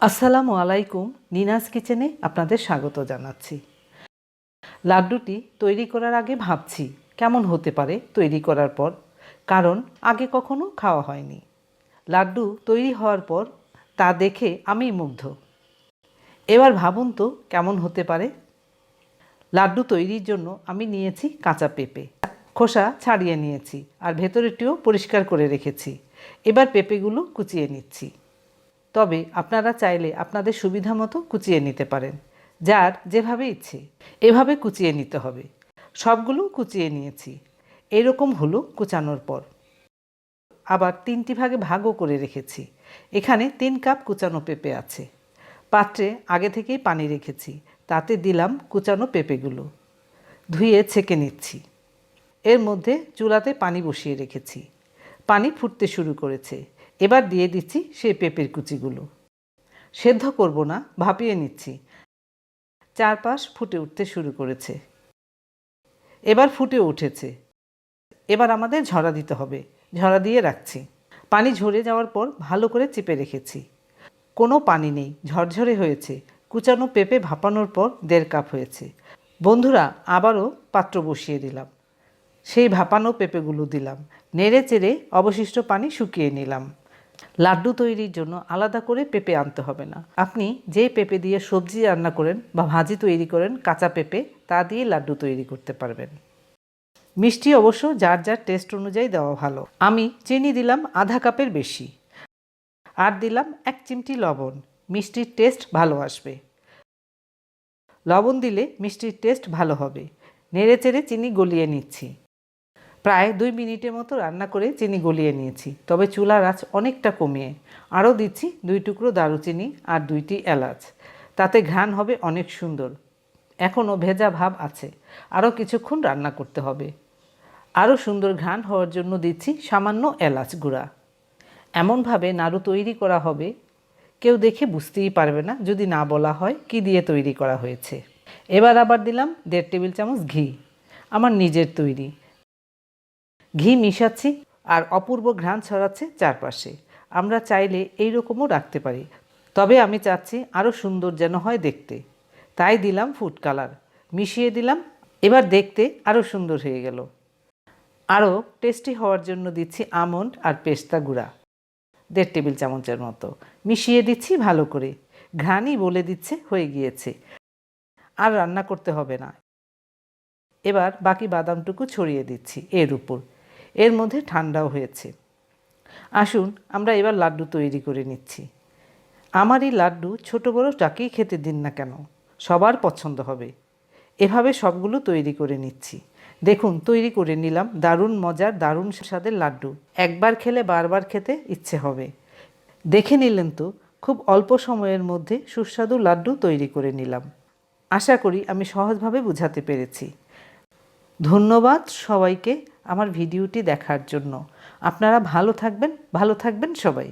আসসালামু আলাইকুম নিনাজ কিচেনে আপনাদের স্বাগত জানাচ্ছি। লাড্ডুটি তৈরি করার আগে ভাবছি, কেমন হতে পারে তৈরি করার পর? কারণ আগে কখনো খাওয়া হয়নি। লাড্ডু তৈরি হওয়ার পর তা দেখে আমি মুগ্ধ। এবার ভাবুন তো কেমন হতে পারে? লাড্ডু তৈরির জন্য আমি নিয়েছি কাঁচা পেঁপে। খোসা ছাড়িয়ে নিয়েছি আর ভেতরেটিও পরিষ্কার করে রেখেছি। এবার পেঁপেগুলো কুচিয়ে নিচ্ছি। তবে আপনারা চাইলে আপনাদের সুবিধা মতো কুচিয়ে নিতে পারেন, যার যেভাবে ইচ্ছে। এভাবে কুচিয়ে নিতে হবে। সবগুলো কুচিয়ে নিয়েছি। এরকম হলো কুচানোর পর। আবার তিনটি ভাগে ভাগও করে রেখেছি। এখানে তিন কাপ কুচানো পেঁপে আছে। পাত্রে আগে থেকেই পানি রেখেছি। তাতে দিলাম কুচানো পেঁপেগুলো। ধুয়ে ছেঁকে নিচ্ছি। এর মধ্যে চুলাতে পানি বসিয়ে রেখেছি। পানি ফুটতে শুরু করেছে। এবার দিয়ে দিচ্ছি সেই পেঁপের কুচিগুলো। সেদ্ধ করব না, ভাপিয়ে নিচ্ছি। চারপাশ ফুটে উঠতে শুরু করেছে। এবার ফুটে উঠেছে। এবার আমাদের ঝরা দিতে হবে। ঝরা দিয়ে রাখছি। পানি ঝরে যাওয়ার পর ভালো করে চেপে রেখেছি। কোনো পানি নেই, ঝরঝরে হয়েছে। কুচানো পেঁপে ভাপানোর পর দেড় কাপ হয়েছে। বন্ধুরা, আবারও পাত্র বসিয়ে দিলাম। সেই ভাপানো পেঁপেগুলো দিলাম। নেড়ে চেড়ে অবশিষ্ট পানি শুকিয়ে নিলাম। লাড্ডু তৈরির জন্য আলাদা করে পেঁপে আনতে হবে না। আপনি যে পেঁপে দিয়ে সবজি রান্না করেন বা ভাজি তৈরি করেন, কাঁচা পেঁপে, তা দিয়ে লাড্ডু তৈরি করতে পারবেন। মিষ্টি অবশ্য যার যার টেস্ট অনুযায়ী দেওয়া ভালো। আমি চিনি দিলাম আধা কাপের বেশি। আর দিলাম এক চিমটি লবণ। মিষ্টির টেস্ট ভালো আসবে। লবণ দিলে মিষ্টির টেস্ট ভালো হবে। নেড়ে চেড়ে চিনি গলিয়ে নিচ্ছি। প্রায় দুই মিনিটের মতো রান্না করে চিনি গলিয়ে নিয়েছি। তবে চুলার আঁচ অনেকটা কমিয়ে। আরও দিচ্ছি দুই টুকরো দারুচিনি আর দুইটি এলাচ। তাতে ঘ্রাণ হবে অনেক সুন্দর। এখনও ভেজা ভাব আছে। আরও কিছুক্ষণ রান্না করতে হবে। আরও সুন্দর ঘ্রাণ হওয়ার জন্য দিচ্ছি সামান্য এলাচ গুঁড়া। এমনভাবে নাড়ু তৈরি করা হবে। কেউ দেখে বুঝতেই পারবে না যদি না বলা হয় কি দিয়ে তৈরি করা হয়েছে। এবার আবার দিলাম দেড় টেবিল চামচ ঘি। আমার নিজের তৈরি। ঘি মিশাচ্ছি আর অপূর্ব ঘ্রাণ ছড়াচ্ছে চারপাশে। আমরা চাইলে এই রকমও রাখতে পারি। তবে আমি চাচ্ছি আরও সুন্দর যেন হয় দেখতে। তাই দিলাম ফুড কালার। মিশিয়ে দিলাম। এবার দেখতে আরও সুন্দর হয়ে গেল। আরও টেস্টি হওয়ার জন্য দিচ্ছি আমন্ড আর পেস্তা গুঁড়া। দেড় টেবিল চামচের মতো। মিশিয়ে দিচ্ছি ভালো করে। ঘ্রাণই বলে দিচ্ছে হয়ে গিয়েছে। আর রান্না করতে হবে না। এবার বাকি বাদামটুকু ছড়িয়ে দিচ্ছি এর উপর। এর মধ্যে ঠান্ডাও হয়েছে। আসুন, আমরা এবার লাড্ডু তৈরি করে নিচ্ছি। আমার এই লাড্ডু ছোটো বড়ো যাকেই খেতে দিন না কেন, সবার পছন্দ হবে। এভাবে সবগুলো তৈরি করে নিচ্ছি। দেখুন, তৈরি করে নিলাম দারুণ মজার, দারুণ স্বাদের লাড্ডু। একবার খেলে বারবার খেতে ইচ্ছে হবে। দেখে নিলেন তো, খুব অল্প সময়ের মধ্যে সুস্বাদু লাড্ডু তৈরি করে নিলাম। আশা করি আমি সহজভাবে বুঝাতে পেরেছি। ধন্যবাদ সবাইকে। আমার ভিডিওটি দেখার জন্য। আপনারা ভালো থাকবেন ভালো থাকবেন সবাই।